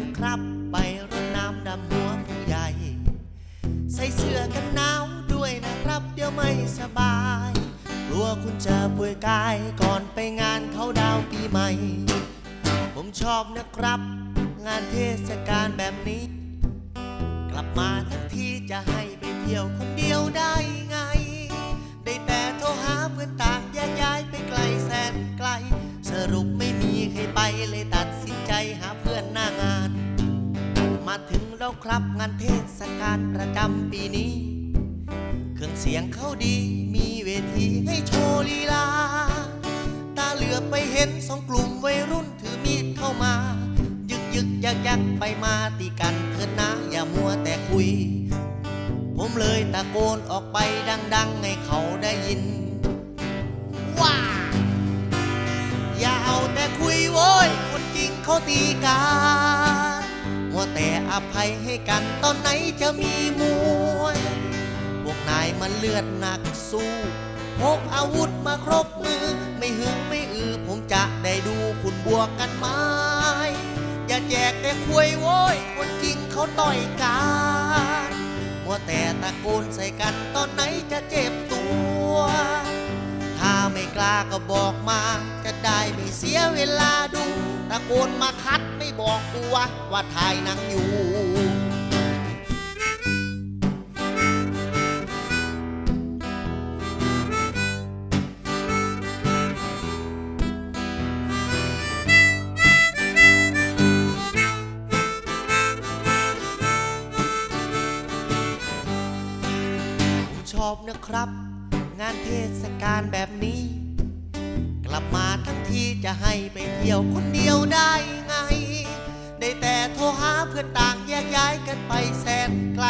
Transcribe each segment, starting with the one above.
ันครับ ไปรดน้ำดำหัวผู้ใหญ่ ใส่เสื้อกันหนาวด้วยนะครับ เดี๋ยวไม่สบายกลัวคุณจะป่วยกายก่อนไปงานเขาดาวปีใหม่ ผมชอบนะครับ งานเทศกาลแบบนี้ กลับมาทั้งที่จะให้ไปเที่ยวคนเดียวได้ไง ได้แต่โทรหาเพื่อนตา แล้วครับงานเทศกาลประจำปีนี้ เครื่องเสียงเขาดีมีเวทีให้โชว์ลีลา ตาเหลือไปเห็นสองกลุ่มวัยรุ่นถือมีดเข้ามา ยึกยึกยักยักไปมาตีกันเถินนะอย่ามัวแต่คุย ผมเลยตะโกนออกไปดัง ๆ ให้เขาได้ยินว่าอย่าเอาแต่คุยโว้ยคนจริงเขาตีกัน แต่อภัยให้กันตอนไหนจะมีมวย พวกนายมันเลือดหนักสู้พกอาวุธมาครบมือ ไม่หึงไม่อือ ผมจะได้ดูคุณบวกกันไหมอย่าแจกแต่คุยโว้ยคนจริงเขาต่อยกันมัวแต่ตะโกนใส่กันตอนไหนจะเจ็บตัว ถ้าไม่กล้าก็บอกมา จะได้ไม่เสียเวลาดู โกนมาคัดไม่บอกกูว่าว่าถ่ายหนังอยู่ ชอบนะครับ งานเทศกาลแบบนี้ กลับมาทั้ง จะให้ไปเที่ยวคนเดียวได้ไง ได้แต่โทรหาเพื่อนต่างแยกย้ายกันไปแสนไกล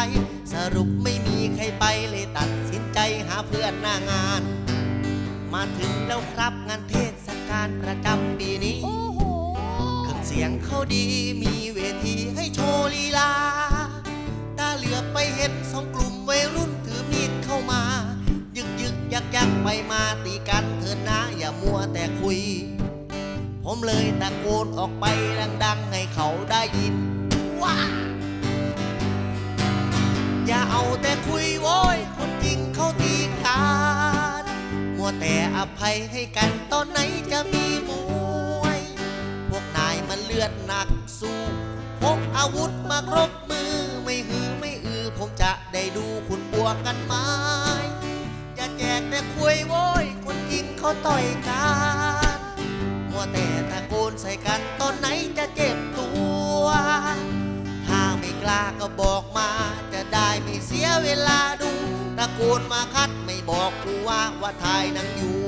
สรุปไม่มีใครไปเลยตัดสินใจหาเพื่อนหน้างาน มาถึงแล้วครับงานเทศกาลประจำปีนี้โอ้โหเครื่องเสียงเขาดีมีเวทีให้โชว์ลีลา ตาเหลือบไปเห็นสองกลุ่มวัยรุ่นถือมีดเข้ามา ยึกยึกยักยักไปมา ผมเลยตะโกนออกไปดังๆ ให้เขาได้ยิน ว่า อย่าเอาแต่คุยโว้ย คนจริงเขาตีกันมัวแต่อภัยให้กันตอนไหนจะมีมวย พวกนายมันเลือดหนักสู้พกอาวุธมาครบมือ ไม่หือไม่อือ ผมจะได้ดูคุณบวกกันไหมจะแจกแต่คุยโว้ย คนจริงเขาต่อยกัน ก็บอกมาจะได้ไม่เสียเวลาดูตะโกนมาคัดไม่บอกกูว่าว่าถ่ายหนังอยู่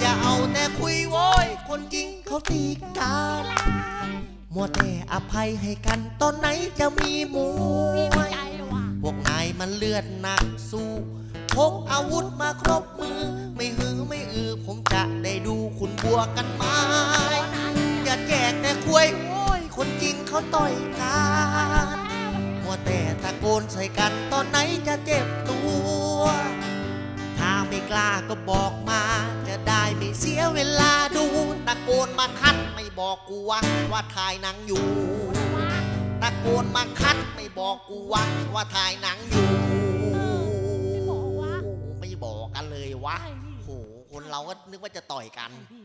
อย่าเอาแต่คุยโว้ยคนจริงเขาตีกันมัวแต่อภัยให้กันตอนไหนจะมีมวยพวกนายมันเลือดหนักสู้พกอาวุธมาครบมือ ไม่หือไม่อือ ผมจะได้ดูคุณบวกกันไหมอย่าแจกแต่คุยโว้ย คนจริงเขาต่อยกัน แต่ตะโกนใส่กันตอนไหนจะเจ็บตัว ถ้าไม่กล้าก็บอกมา จะได้ไม่เสียเวลาดู ตะโกนมาคัดไม่บอกกูว่าว่าถ่ายหนังอยู่ ตะโกนมาคัดไม่บอกกูว่าว่าถ่ายหนังอยู่ไม่บอกวะไม่บอกกันเลยวะใช่พี่โหคนเราก็นึกว่าจะต่อยกันพี่